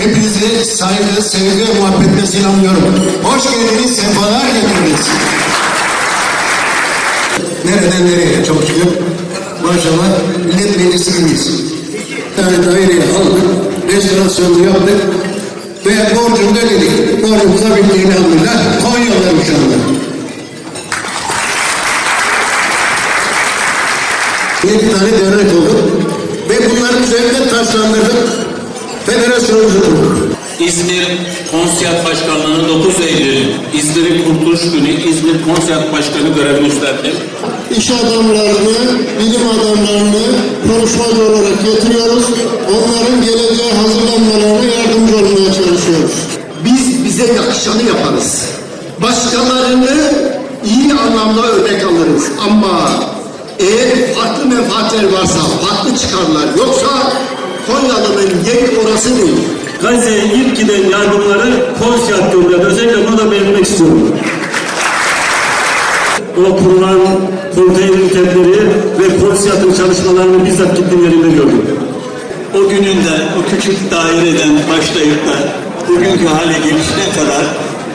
Hepinizi saygı, sevgi ve muhabbetle selamlıyorum. Hoş geldiniz, sefalar getirdiniz. Nereden nereye çok şükür. Maşallah millet meclisi gibiyiz. Bir tane daireyi aldık, restorasyonunu yaptık ve borcunu ödedik. Borcumuza bittiğini aldılar. Konyalılar şu anda. Yedi tane dernek olduk ve bunların üzerinde taşlandırdık. Federasyonumuzu kurduk. İzmir Konseyat Başkanlığı'nın 9 Eylül İzmir'in Kurtuluş Günü İzmir Konseyat Başkanı görevini üstlendim. İş adamlarını, bilim adamlarını konuşmacı olarak getiriyoruz. Onların geleceğe hazırlanmalarına yardımcı olmaya çalışıyoruz. Biz bize yakışanı yaparız. Başkalarını iyi anlamda örnek alırız. Ama eğer farklı menfaatler varsa, farklı çıkarlar yoksa Konyalı'nın yeri orası değil. Gazze'ye ilk giden yardımları Konsiyat gönderdi. Özellikle bunu da belirtmek istiyorum. O kurulan konteyner kentleri ve Konsiyat'ın çalışmalarını bizzat gittiğim yerinde gördüm. o gününden, o küçük daireden başlayıp da bugünkü hale gelişine kadar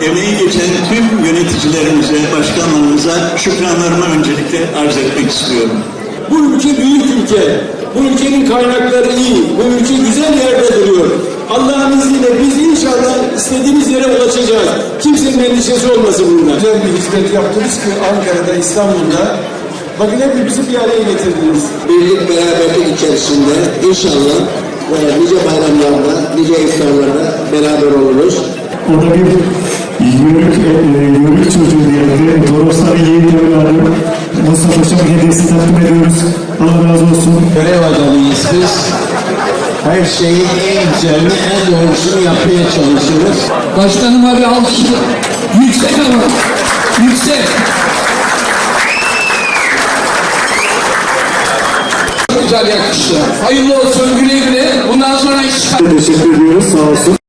emeği geçen tüm yöneticilerimize, başkanlarımıza şükranlarımı öncelikle arz etmek istiyorum. Bu ülke büyük ülke. Bu ülkenin kaynakları iyi. Bu ülke güzel yerde duruyor. Allah'ın izniyle biz inşallah istediğimiz yere ulaşacağız. Kimsenin endişesi olmasın bunda. Güzel bir hizmet yaptınız ki Ankara'da, İstanbul'da. Bakın hepimizi bir araya getirdiniz. Birlik beraberlik içerisinde inşallah e, nice bayramlarda, nice iftarlarda beraber oluruz. O da bir yörük, e, yörük çocuğu. Torosların yeni evladı. Paşa'nın hediyesi takdim ediyoruz. Allah razı olsun. görev adamıyız biz. Her şeyin en güzelini, en doğrusunu yapmaya çalışıyoruz. Başkanıma bir alkış. Yüksek ama. Yüksek. Çok güzel yakıştı. Hayırlı olsun güle güle. Bundan sonra iş Teşekkür ediyoruz. Sağ olsun.